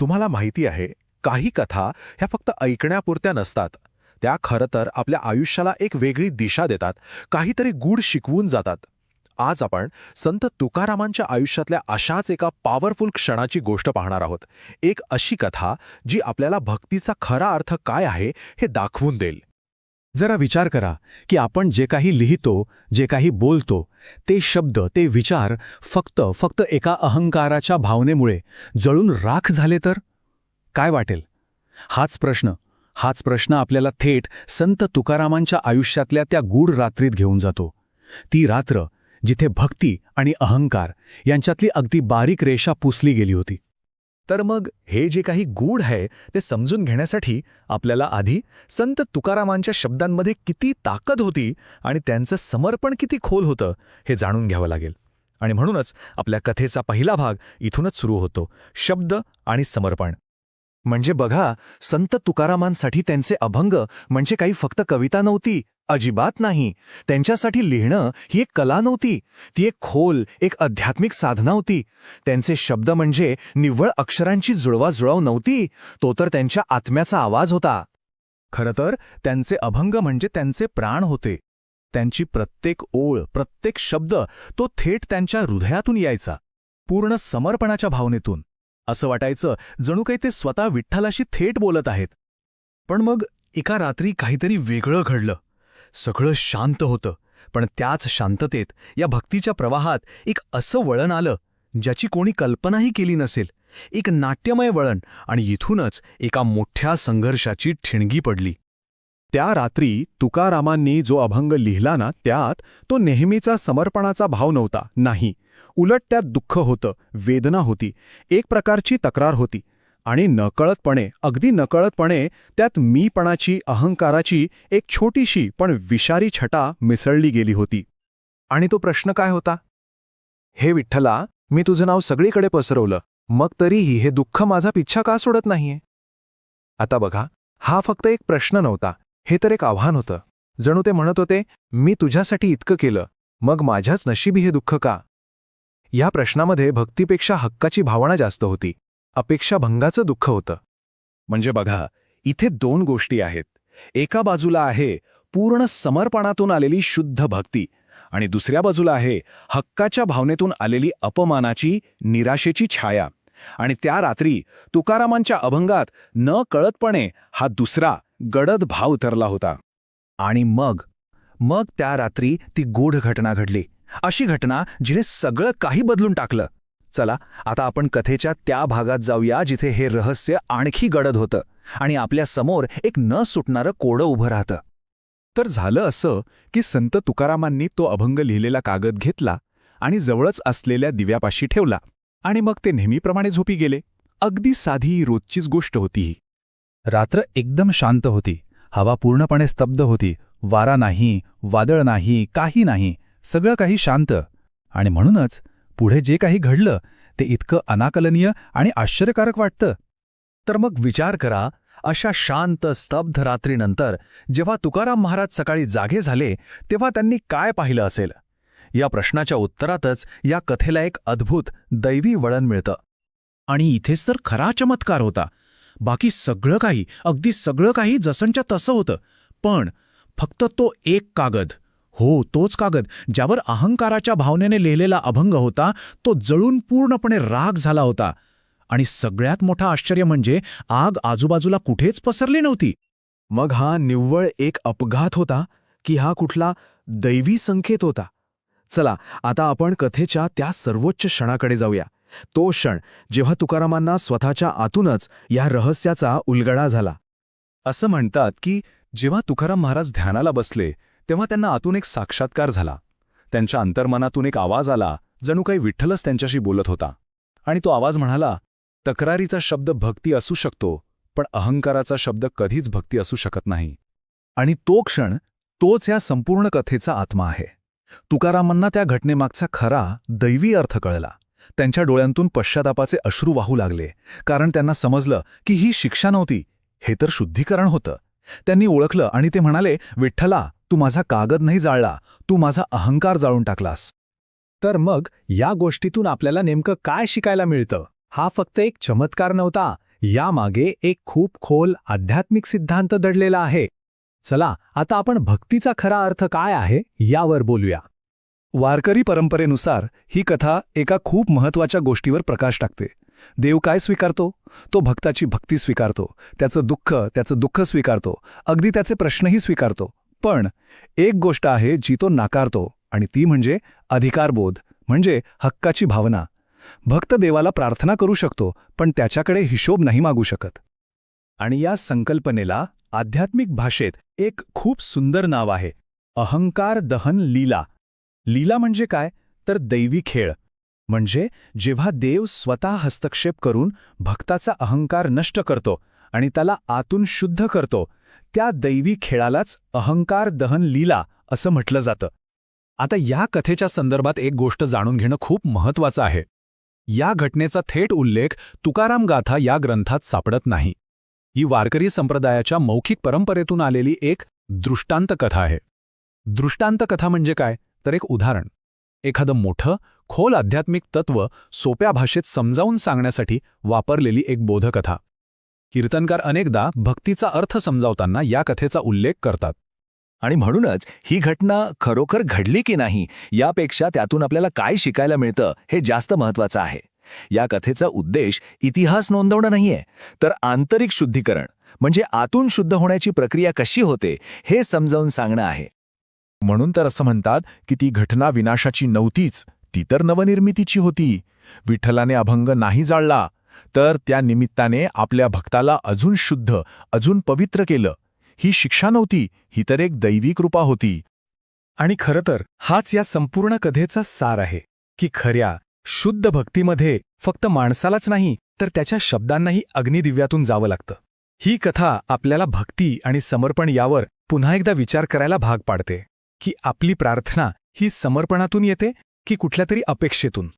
तुम्हाला माहिती आहे काही कथा ह्या फक्त ऐकण्यापुरत्या नसतात. त्या खरं तर आपल्या आयुष्याला एक वेगळी दिशा देतात काहीतरी गूढ शिकवून जातात. आज आपण संत तुकारामांच्या आयुष्यातल्या अशाच एका पॉवरफुल क्षणाची गोष्ट पाहणार आहोत. एक अशी कथा जी आपल्याला भक्तीचा खरा अर्थ काय आहे हे दाखवून देईल. जरा विचार करा की आपण जे काही लिहितो जे काही बोलतो ते शब्द ते विचार फक्त फक्त एका अहंकाराच्या भावनेमुळे जळून राख झाले तर? काय वाटेल? हाच प्रश्न. हाच प्रश्न आपल्याला थेट संत तुकारामांच्या आयुष्यातल्या त्या गूढ रात्रीत घेऊन जातो. ती रात्र जिथे भक्ती आणि अहंकार यांच्यातली अगदी बारीक रेषा पुसली गेली होती. तर मग हे जे काही गूढ आहे ते समजून घेण्यासाठी आपल्याला आधी संत तुकारामांच्या शब्दांमध्ये किती ताकद होती आणि त्यांचं समर्पण किती खोल होतं हे जाणून घ्यावं लागेल. आणि म्हणूनच आपल्या कथेचा पहिला भाग इथूनच सुरू होतो. शब्द आणि समर्पण. म्हणजे बघा संत तुकारामांसाठी त्यांचे अभंग म्हणजे काही फक्त कविता नव्हती अजिबात नाही. त्यांच्यासाठी लिहिणं ही एक कला नव्हती ती एक खोल एक आध्यात्मिक साधना होती. त्यांचे शब्द म्हणजे निव्वळ अक्षरांची जुळवाजुळव नव्हती तो तर त्यांच्या आत्म्याचा आवाज होता. खरं तर त्यांचे अभंग म्हणजे त्यांचे प्राण होते. त्यांची प्रत्येक ओळ प्रत्येक शब्द तो थेट त्यांच्या हृदयातून यायचा. पूर्ण समर्पणाच्या भावनेतून. असं वाटायचं जणू काही ते स्वतः विठ्ठलाशी थेट बोलत आहेत. पण मग एका रात्री काहीतरी वेगळं घडलं. सगळं शांत होतं पण त्याच शांततेत या भक्तीच्या प्रवाहात एक असं वळण आलं ज्याची कोणी कल्पनाही केली नसेल. एक नाट्यमय वळण आणि इथूनच एका मोठ्या संघर्षाची ठिणगी पडली. त्या रात्री तुकारामांनी जो अभंग लिहिला ना त्यात तो नेहमीचा समर्पणाचा भाव नव्हता नाही. उलट त्यात दुःख होतं वेदना होती एक प्रकारची तक्रार होती आणि नकळतपणे अगदी नकळतपणे त्यात मीपणाची अहंकाराची एक छोटीशी पण विषारी छटा मिसळली गेली होती. आणि तो प्रश्न काय होता? हे विठ्ठला मी तुझं नाव सगळीकडे पसरवलं मग तरीही हे दुःख माझा पिच्छा का सोडत नाहीये? आता बघा हा फक्त एक प्रश्न नव्हता हे तर एक आव्हान होतं. जणू ते म्हणत होते मी तुझ्यासाठी इतकं केलं मग माझ्याच नशिबी हे दुःख का? या प्रश्नामध्ये भक्तीपेक्षा हक्काची भावना जास्त होती. अपेक्षा भंगाचं दुःख होतं. म्हणजे बघा इथे दोन गोष्टी आहेत. एका बाजूला आहे पूर्ण समर्पणातून आलेली शुद्ध भक्ती आणि दुसऱ्या बाजूला आहे हक्काच्या भावनेतून आलेली अपमानाची निराशेची छाया. आणि त्या रात्री तुकारामांच्या अभंगात न कळतपणे हा दुसरा गडद भाव उतरला होता. आणि मग मग त्या रात्री ती गूढ घटना घडली. अशी घटना जिने सगळं काही बदलून टाकलं. चला आता आपण कथेच्या त्या भागात जाऊया जिथे हे रहस्य आणखी गडद होतं आणि आपल्यासमोर एक न सुटणारं कोडं उभं राहतं. तर झालं असं की संत तुकारामांनी तो अभंग लिहिलेला कागद घेतला आणि जवळच असलेल्या दिव्यापाशी ठेवला आणि मग ते नेहमीप्रमाणे झोपी गेले. अगदी साधी रोजचीच गोष्ट होती ही. रात्र एकदम शांत होती. हवा पूर्णपणे स्तब्ध होती. वारा नाही वादळ नाही काही नाही. सगळं काही शांत. आणि म्हणूनच पुढे जे काही घडलं ते इतकं अनाकलनीय आणि आश्चर्यकारक वाटतं. तर मग विचार करा अशा शांत स्तब्ध रात्रीनंतर जेव्हा तुकाराम महाराज सकाळी जागे झाले तेव्हा त्यांनी काय पाहिलं असेल? या प्रश्नाच्या उत्तरातच या कथेला एक अद्भुत दैवी वळण मिळतं. आणि इथेच तर खरा चमत्कार होता. बाकी सगळं काही अगदी सगळं काही जसंच्या तसं होतं. पण फक्त तो एक कागद. हो तोच कागद ज्यावर अहंकाराच्या भावनेने लिहिलेला अभंग होता तो जळून पूर्णपणे राग झाला होता. आणि सगळ्यात मोठा आश्चर्य म्हणजे आग आजूबाजूला कुठेच पसरली नव्हती. मग हा निव्वळ एक अपघात होता की हा कुठला दैवी संकेत होता? चला आता आपण कथेच्या त्या सर्वोच्च क्षणाकडे जाऊया. तो क्षण जेव्हा तुकारामांना स्वतःच्या आतूनच या रहस्याचा उलगडा झाला. असं म्हणतात की जेव्हा तुकाराम महाराज ध्यानाला बसले तेव्हा त्यांना आतून एक साक्षात्कार झाला. त्यांच्या अंतर्मनातून एक आवाज आला जणू काही विठ्ठलच त्यांच्याशी बोलत होता. आणि तो आवाज म्हणाला तक्रारीचा शब्द भक्ती असू शकतो पण अहंकाराचा शब्द कधीच भक्ती असू शकत नाही. आणि तो क्षण तोच या संपूर्ण कथेचा आत्मा आहे. तुकारामांना त्या घटनेमागचा खरा दैवी अर्थ कळला. त्यांच्या डोळ्यांतून पश्चातापाचे अश्रू वाहू लागले कारण त्यांना समजलं की ही शिक्षा नव्हती हे तर शुद्धीकरण होतं. त्यांनी ओळखलं आणि ते म्हणाले विठ्ठला तू माझा कागद नाही जाळला तू माझा अहंकार जाळून टाकलास. तर मग या गोष्टीतून आपल्याला नेमकं काय शिकायला मिळतं? हा फक्त एक चमत्कार नव्हता. यामागे एक खूप खोल आध्यात्मिक सिद्धांत दडलेला आहे. चला आता आपण भक्तीचा खरा अर्थ काय आहे यावर बोलूया. वारकरी परंपरेनुसार ही कथा एका खूप महत्त्वाच्या गोष्टीवर प्रकाश टाकते. देव काय स्वीकारतो? तो भक्ताची भक्ती स्वीकारतो. त्याचं दुःख त्याचं दुःख स्वीकारतो. अगदी त्याचे प्रश्नही स्वीकारतो. पण एक गोष्ट आहे जी तो नाकारतो आणि ती म्हणजे अधिकारबोध म्हणजे हक्काची भावना. भक्त देवाला प्रार्थना करू शकतो पण त्याच्याकडे हिशोब नाही मागू शकत. आणि या संकल्पनेला आध्यात्मिक भाषेत एक खूप सुंदर नाव आहे अहंकार दहन लीला. लीला म्हणजे काय? तर दैवी खेळ. म्हणजे जेव्हा देव स्वतः हस्तक्षेप करून भक्ताचा अहंकार नष्ट करतो आणि त्याला आतून शुद्ध करतो त्या दैवी खेळालाच अहंकार दहन लीला असं म्हटलं जातं. आता या कथेच्या संदर्भात एक गोष्ट जाणून घेणं खूप महत्वाचं आहे. या घटनेचा थेट उल्लेख तुकाराम गाथा या ग्रंथात सापडत नाही. ही वारकरी संप्रदायाच्या मौखिक परंपरेतून आलेली एक दृष्टांत कथा आहे. दृष्टांत कथा म्हणजे काय? तर एक उदाहरण. एखादं मोठं खोल आध्यात्मिक तत्व सोप्या भाषेत समजावून सांगण्यासाठी वापरलेली एक बोधकथा. कीर्तनकार अनेकदा भक्तीचा अर्थ समजावताना या कथेचा उल्लेख करतात. आणि म्हणूनच ही घटना खरोखर घडली की नाही यापेक्षा त्यातून आपल्याला काय शिकायला मिळतं हे जास्त महत्वाचं आहे. या कथेचा उद्देश इतिहास नोंदवणं नाहीये तर आंतरिक शुद्धीकरण म्हणजे आतून शुद्ध होण्याची प्रक्रिया कशी होते हे समजावून सांगणं आहे. म्हणून तर असं म्हणतात की ती घटना विनाशाची नव्हतीच ती तर नवनिर्मितीची होती. विठ्ठलाने अभंग नाही जाळला तर त्या निमित्ताने आपल्या भक्ताला अजून शुद्ध अजून पवित्र केलं. ही शिक्षा नव्हती ही तर एक दैवी कृपा होती. आणि खरं तर हाच या संपूर्ण कथेचा सार आहे की खऱ्या शुद्ध भक्तीमध्ये फक्त माणसालाच नाही तर त्याच्या शब्दांनाही अग्निदिव्यातून जावं लागतं. ही कथा आपल्याला भक्ती आणि समर्पण यावर पुन्हा एकदा विचार करायला भाग पाडते की आपली प्रार्थना ही समर्पणातून येते की कुठल्या तरी अपेक्षेतून.